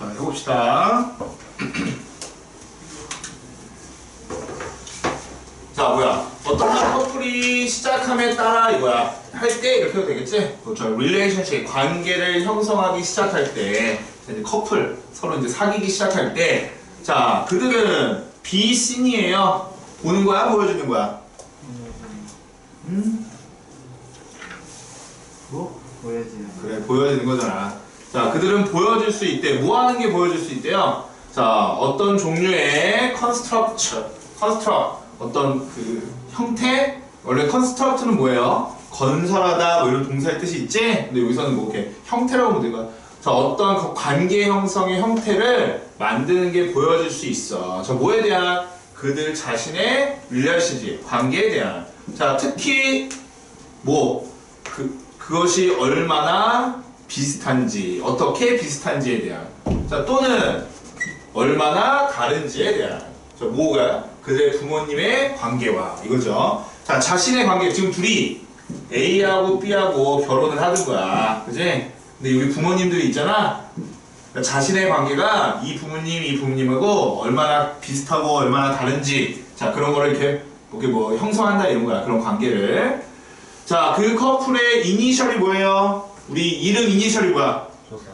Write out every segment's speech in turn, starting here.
자, 해봅시다. 자, 뭐야. 어떤 한 커플이 시작함에 따라 이거야. 할 때 이렇게 해도 되겠지? 그렇죠. 릴레이션십, 관계를 형성하기 시작할 때, 자, 이제 커플, 서로 이제 사귀기 시작할 때, 자, 그들은 비씬이에요. 보는 거야? 보여주는 거야? 음? 뭐? 보여지는 그래 보여지는 거잖아 자 그들은 보여줄 수 있대. 뭐 하는 게 보여줄 수 있대요? 자 어떤 종류의 컨스트럭처 컨스트럭 어떤 그 형태? 원래 컨스트럭트는 뭐예요? 건설하다 뭐 이런 동사의 뜻이 있지? 근데 여기서는 뭐 이렇게 형태라고 보는 거야. 자 어떤 그 관계 형성의 형태를 만드는 게 보여줄 수 있어. 자 뭐에 대한? 그들 자신의 릴레이션십 관계에 대한. 자 특히 뭐 그, 그것이 얼마나 비슷한지, 어떻게 비슷한지에 대한. 자, 또는 얼마나 다른지에 대한. 자, 뭐가? 그들의 부모님의 관계와 이거죠. 자, 자신의 관계. 지금 둘이 A하고 B하고 결혼을 하는 거야. 그지? 근데 여기 부모님들이 있잖아. 그러니까 자신의 관계가 이 부모님, 이 부모님하고 얼마나 비슷하고 얼마나 다른지. 자, 그런 거를 이렇게, 이렇게 뭐 형성한다 이런 거야. 그런 관계를. 자, 그 커플의 이니셜이 뭐예요? 우리 이름 이니셜이 뭐야? 조사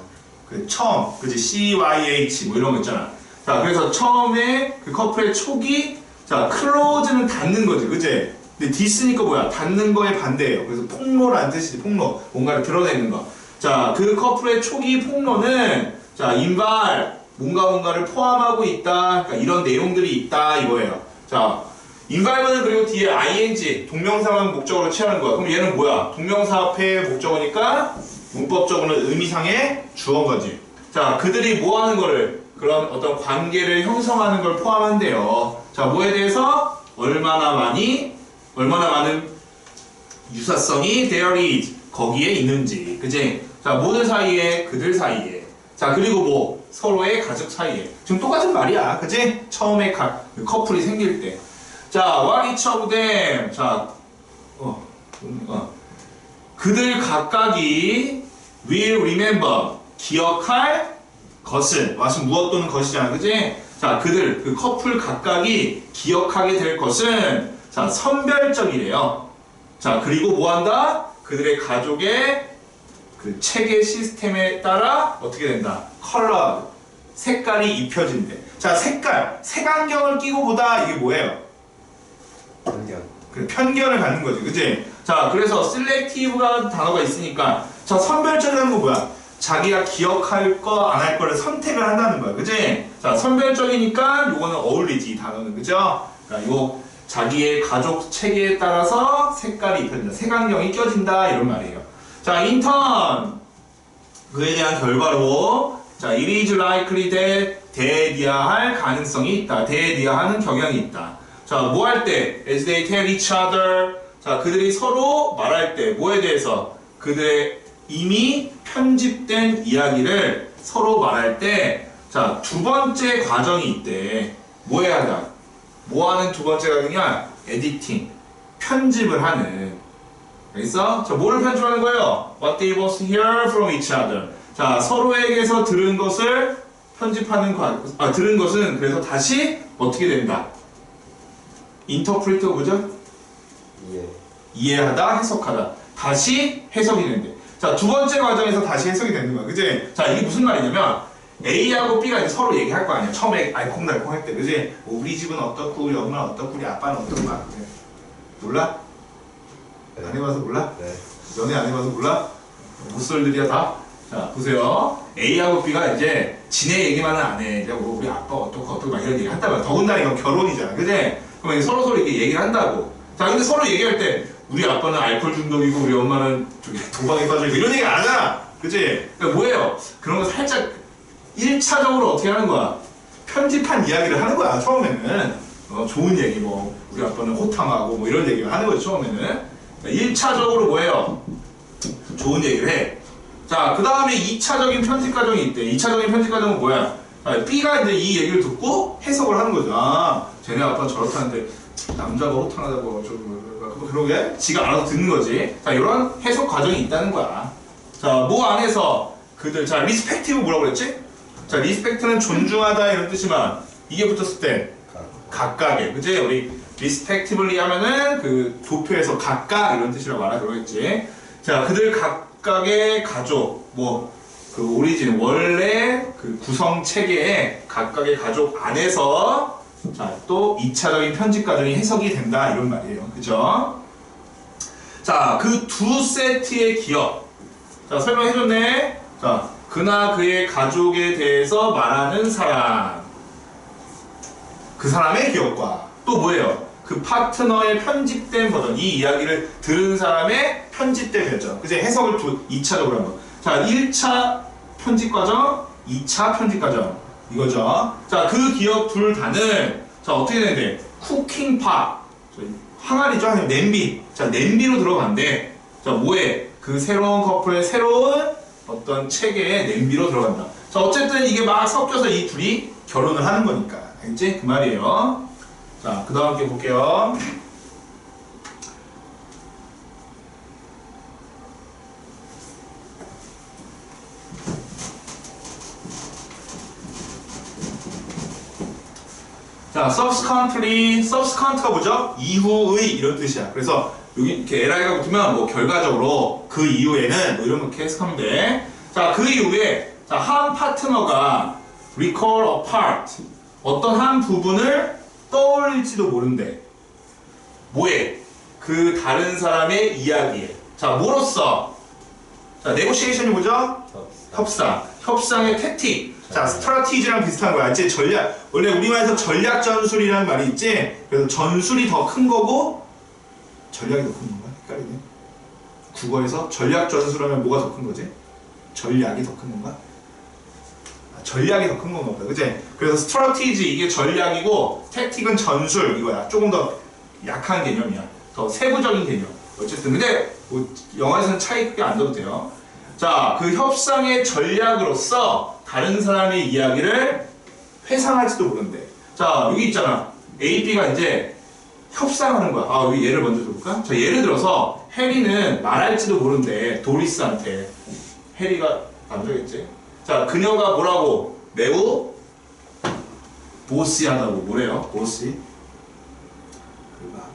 그 처음, 그지? CYH 뭐 이런 거 있잖아. 자, 그래서 처음에 그 커플의 촉이 자, 클로즈는 닫는 거지, 그지? 근데 디스니까 뭐야? 닫는 거에 반대예요. 그래서 폭로라는 뜻이지, 폭로. 뭔가를 드러내는 거. 자, 그 커플의 촉이 폭로는 자, 인발 뭔가 뭔가를 포함하고 있다. 그러니까 이런 내용들이 있다 이거예요. 자, 인발문은 그리고 뒤에 ing 동명사만 목적으로 취하는 거야. 그럼 얘는 뭐야? 동명사 앞에 목적어니까 문법적으로는 의미상의 주어거지. 자, 그들이 뭐 하는 거를 그런 어떤 관계를 형성하는 걸 포함한대요. 자, 뭐에 대해서 얼마나 많이 얼마나 많은 유사성이 there is 거기에 있는지. 그지? 자, 모두 사이에 그들 사이에. 자, 그리고 뭐 서로의 가족 사이에. 지금 똑같은 말이야. 그지? 처음에 가, 그 커플이 생길 때. 자, what each of them. 자, 어, 어. 그들 각각이 will remember 기억할 것은 것은 무엇 또는 것이잖아 그지? 자 그들 그 커플 각각이 기억하게 될 것은 자 선별적이래요 자 그리고 뭐 한다? 그들의 가족의 그 체계 시스템에 따라 어떻게 된다? 컬러 색깔이 입혀진대 자 색깔 색안경을 끼고 보다 이게 뭐예요? 편견 그 편견을 갖는 거지, 그지? 자, 그래서 셀렉티브가 단어가 있으니까, 자, 선별적이라는 거 뭐야? 자기가 기억할 거, 안 할 거를 선택을 한다는 거야, 그지? 자, 선별적이니까 요거는 어울리지, 이 단어는, 그죠? 그러니까 요 자기의 가족 체계에 따라서 색깔이 입혀진다, 색안경이 껴진다, 이런 말이에요. 자, 인턴! 그에 대한 결과로, 자, it is likely that 대디아할 가능성이 있다, 대디아하는 경향이 있다. 자, 뭐 할 때? As they tell each other. 자, 그들이 서로 말할 때, 뭐에 대해서? 그들의 이미 편집된 이야기를 서로 말할 때, 자, 두 번째 과정이 있대. 뭐 해야 한다? 뭐 하는 두 번째 과정이야? 에디팅. 편집을 하는. 알겠어? 자, 뭐를 편집하는 거예요? What they both hear from each other. 자, 서로에게서 들은 것을 편집하는 과, 아, 들은 것은 그래서 다시 어떻게 된다? 인터프리트가 뭐죠? 이해 이해하다, 해석하다. 다시 해석이 된대. 자, 두 번째 과정에서 다시 해석이 되는 거야. 그지? 자, 이게 무슨 말이냐면, A하고 B가 이제 서로 얘기할 거 아니야. 처음에 알콩달콩 할 때. 그지? 뭐 우리 집은 어떻고, 우리 엄마는 어떻고, 우리 아빠는 어떻고, 막. 몰라? 안 해봐서 몰라? 네 연애 안 해봐서 몰라? 못쏠들이야 다? 자, 보세요. A하고 B가 이제 지네 얘기만은 안 해. 이제 뭐 우리 아빠 어떻고 어떻고 막 이런 얘기 말이야. 더군다나 이건 결혼이잖아. 그지? 그러면 서로 서로 이렇게 얘기를 한다고. 자, 근데 서로 얘기할 때 우리 아빠는 알코올 중독이고 우리 엄마는 저기 도박에 빠져있고 이런 얘기 안 하잖아. 그지? 그러니까 뭐예요? 그런 거 살짝 1차적으로 어떻게 하는 거야? 편집한 이야기를 하는 거야, 처음에는. 어, 좋은 얘기, 뭐, 우리 아빠는 호탕하고 뭐 이런 얘기를 하는 거지, 처음에는. 1차적으로 뭐예요? 좋은 얘기를 해. 자, 그 다음에 2차적인 편집 과정이 있대. 2차적인 편집 과정은 뭐야? 아, B가 이제 이 얘기를 듣고 해석을 하는 거죠. 아, 쟤네 아빠 저렇다는데 남자가 호탕하다고 좀 뭐, 그러게 지가 알아서 듣는 거지. 자, 이런 해석 과정이 있다는 거야. 자, 뭐 안에서 그들 자 리스펙티브 뭐라고 그랬지? 자, 리스펙트는 존중하다 이런 뜻이지만 이게 붙었을 때 각. 각각의 그지 우리 respectively 하면은 그 도표에서 각각 이런 뜻이라고 알아 그러겠지 자 그들 각각의 가족 뭐 그 오리진 원래 그 구성 체계의 각각의 가족 안에서 자 또 2차적인 편집 과정이 해석이 된다 이런 말이에요. 그죠? 자 그 두 세트의 기억 자 설명해 줬네. 자 그나 그의 가족에 대해서 말하는 사람. 그 사람의 기억과 또 뭐예요? 그 파트너의 편집된 버전. 이 이야기를 들은 사람의 편집된 버전. 그제 해석을 두 2차적으로 한번. 자 1차 편집 과정 2차 편집 과정 이거죠? 자 그 기억 둘 다는 자 어떻게 되는데 쿠킹팟. 저희 항아리죠? 냄비. 자 냄비로 들어간대 자 뭐에? 그 새로운 커플의 새로운 어떤 체계의 냄비로 들어간다. 자 어쨌든 이게 막 섞여서 이 둘이 결혼을 하는 거니까. 알겠지? 그 말이에요. 자, 그 다음 게 볼게요. 자, subsequently, subsequent가 뭐죠? 이후의 이런 뜻이야. 그래서 여기 이렇게 li가 붙으면 뭐 결과적으로 그 이후에는 뭐 이런 거 이렇게 해석하면 돼. 자, 그 이후에 자, 한 파트너가 recall a part 어떤 한 부분을 떠올릴지도 모른대. 뭐에? 그 다른 사람의 이야기에. 자, 뭐로써? 자, 네고시에이션이 뭐죠? 협상. 협상의 택틱. 자, 스트라티지랑 비슷한 거야. 이제 전략. 원래 우리말에서 전략 전술이라는 말이 있지? 그래서 전술이 더 큰 거고, 전략이 더 큰 건가? 헷갈리네. 국어에서 전략 전술하면 뭐가 더 큰 거지? 전략이 더 큰 건가? 아, 전략이 더 큰 건가 보다. 그치? 그래서 스트라티지 이게 전략이고, 택틱은 전술 이거야. 조금 더 약한 개념이야. 더 세부적인 개념. 어쨌든. 근데, 뭐, 영어에서는 차이 크게 안 둬도 돼요. 자, 그 협상의 전략으로서 다른 사람의 이야기를 회상할지도 모른대. 자, 여기 있잖아. A, B가 이제 협상하는 거야. 아, 예를 먼저 들어볼까? 자, 예를 들어서 해리는 말할지도 모른대. 도리스한테. 해리가 남자겠지? 자, 그녀가 뭐라고? 매우 보시하다고 뭐래요? 보시. 그리고 막,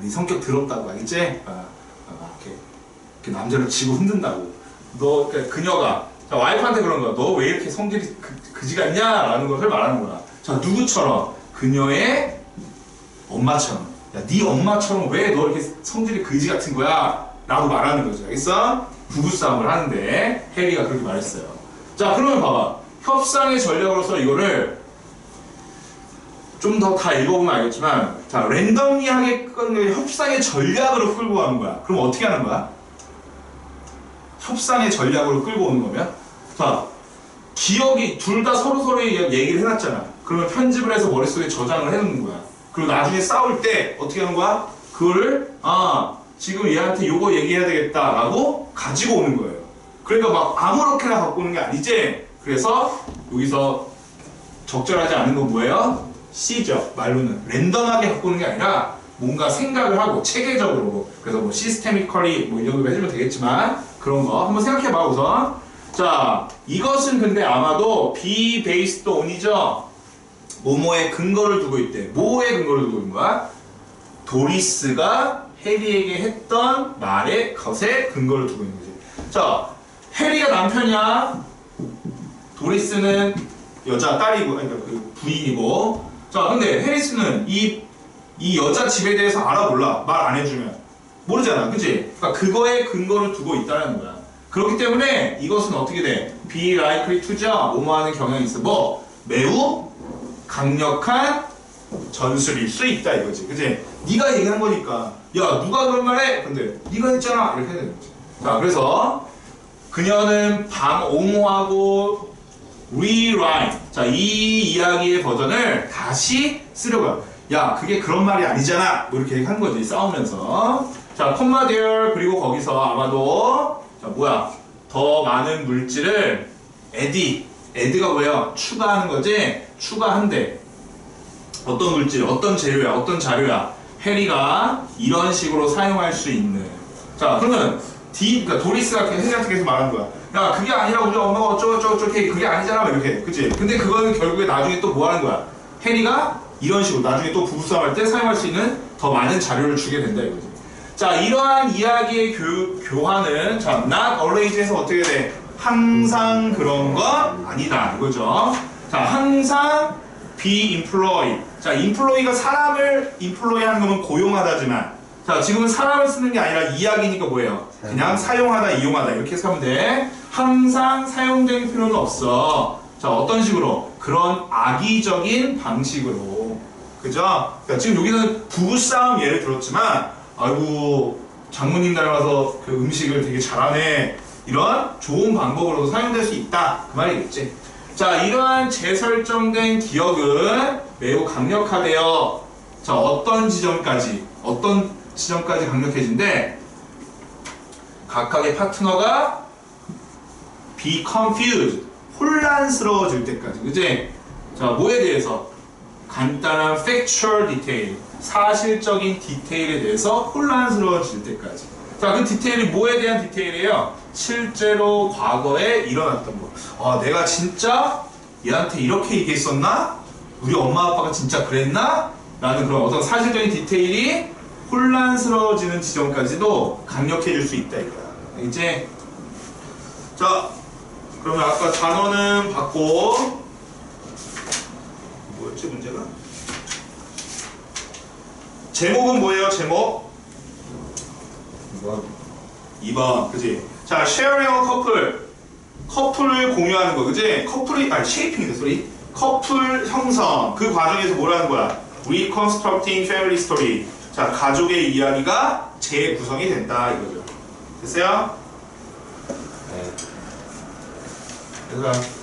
네 성격 더럽다고 알겠지? 아, 남자를 지고 흔든다고. 너, 그러니까 그녀가, 자, 와이프한테 그런 거야. 너 왜 이렇게 성질이 그, 그지 같냐? 라는 것을 말하는 거야. 자, 누구처럼? 그녀의 엄마처럼. 야, 네 엄마처럼 왜 너 이렇게 성질이 그지 같은 거야? 라고 말하는 거죠. 알겠어? 부부싸움을 하는데, 해리가 그렇게 말했어요. 자, 그러면 봐봐. 협상의 전략으로서 이거를 좀 더 다 읽어보면 알겠지만, 자, 랜덤리하게 끄는 협상의 전략으로 끌고 가는 거야. 그럼 어떻게 하는 거야? 협상의 전략으로 끌고 오는 거면? 자 기억이 둘 다 서로 서로의 얘기를 해놨잖아. 그러면 편집을 해서 머릿속에 저장을 해놓는 거야. 그리고 나중에 싸울 때 어떻게 하는 거야? 그거를 아 지금 얘한테 요거 얘기해야 되겠다 라고 가지고 오는 거예요. 그러니까 막 아무렇게나 갖고 오는 게 아니지? 그래서 여기서 적절하지 않은 건 뭐예요? C죠. 말로는 랜덤하게 갖고 오는 게 아니라 뭔가 생각을 하고 체계적으로. 그래서 뭐 시스테미컬리 뭐 이런 거 해주면 되겠지만 그런 거 한번 생각해봐 우선. 자 이것은 근데 아마도 be based on이죠? 뭐뭐에 근거를 두고 있대. 뭐에 근거를 두고 있는 거야? 도리스가 해리에게 했던 말의 것에 근거를 두고 있는 거지. 자 해리가 남편이야. 도리스는 여자 딸이고 아니 그 부인이고. 자 근데 해리스는 이 이 여자 집에 대해서 알아 몰라. 말 안 해주면 모르잖아. 그치? 그러니까 그거에 근거를 두고 있다는 거야. 그렇기 때문에 이것은 어떻게 돼? be likely to죠 뭐뭐 하는 경향이 있어. 뭐? 매우 강력한 전술일 수 있다 이거지. 그치? 네가 얘기한 거니까. 야 누가 그런 말해? 근데 네가 했잖아. 이렇게 해야 되는 거지. 자 그래서 그녀는 방옹호하고 rewrite. 자이 이야기의 버전을 다시 쓰려고요 야. 그게 그런 말이 아니잖아. 뭐 이렇게 한 거지 싸우면서 자 콤마 there 그리고 거기서 아마도 자 뭐야? 더 많은 물질을 에디 에드가 뭐야 추가하는 거지? 추가한대. 어떤 물질 어떤 재료야 어떤 자료야? 해리가 이런 식으로 사용할 수 있는. 자 그러면 디 그러니까 도리스가 해리한테 계속 말하는 거야. 야 그게 아니라 우리 엄마가 어쩌고저쩌고 해 그게 아니잖아 막 이렇게. 그치? 근데 그거는 결국에 나중에 또 뭐 하는 거야? 해리가 이런 식으로 나중에 또 부부싸움 할 때 사용할 수 있는 더 많은 자료를 주게 된다 이거지 자 이러한 이야기의 교, 교환은 자 not always에서 어떻게 돼? 항상 그런 건 아니다 이거죠 자 항상 be employed 자 employ가 사람을 employ 하는 거면 고용하다지만 자 지금은 사람을 쓰는 게 아니라 이야기니까 뭐예요? 그냥 사용하다 이용하다 이렇게 해서 하면 돼 항상 사용될 필요는 없어 자 어떤 식으로? 그런 악의적인 방식으로 그죠? 그러니까 지금 여기는 부부싸움 예를 들었지만 아이고 장모님 닮아서 그 음식을 되게 잘하네. 이런 좋은 방법으로도 사용될 수 있다. 그 말이겠지. 자 이러한 재설정된 기억은 매우 강력하대요. 자 어떤 지점까지 어떤 지점까지 강력해진대 각각의 파트너가 be confused 혼란스러워질 때까지. 그지? 자 뭐에 대해서? 간단한 factual detail 사실적인 디테일에 대해서 혼란스러워질 때까지 자 그 디테일이 뭐에 대한 디테일이에요? 실제로 과거에 일어났던 거 아, 내가 진짜 얘한테 이렇게 얘기했었나? 우리 엄마 아빠가 진짜 그랬나? 라는 그런 어떤 사실적인 디테일이 혼란스러워지는 지점까지도 강력해질 수 있다 이거야 이제 자 그러면 아까 단어는 받고 뭐였지 문제가? 제목은 뭐예요 제목? 이번 2번 그지? 자 sharing a couple 커플을 공유하는 거 그지? 커플이 아니 쉐이핑이다 소리 커플 형성 그 과정에서 뭐라는 거야? reconstructing family story 자 가족의 이야기가 재구성이 된다 이거죠 됐어요? 네. 그래서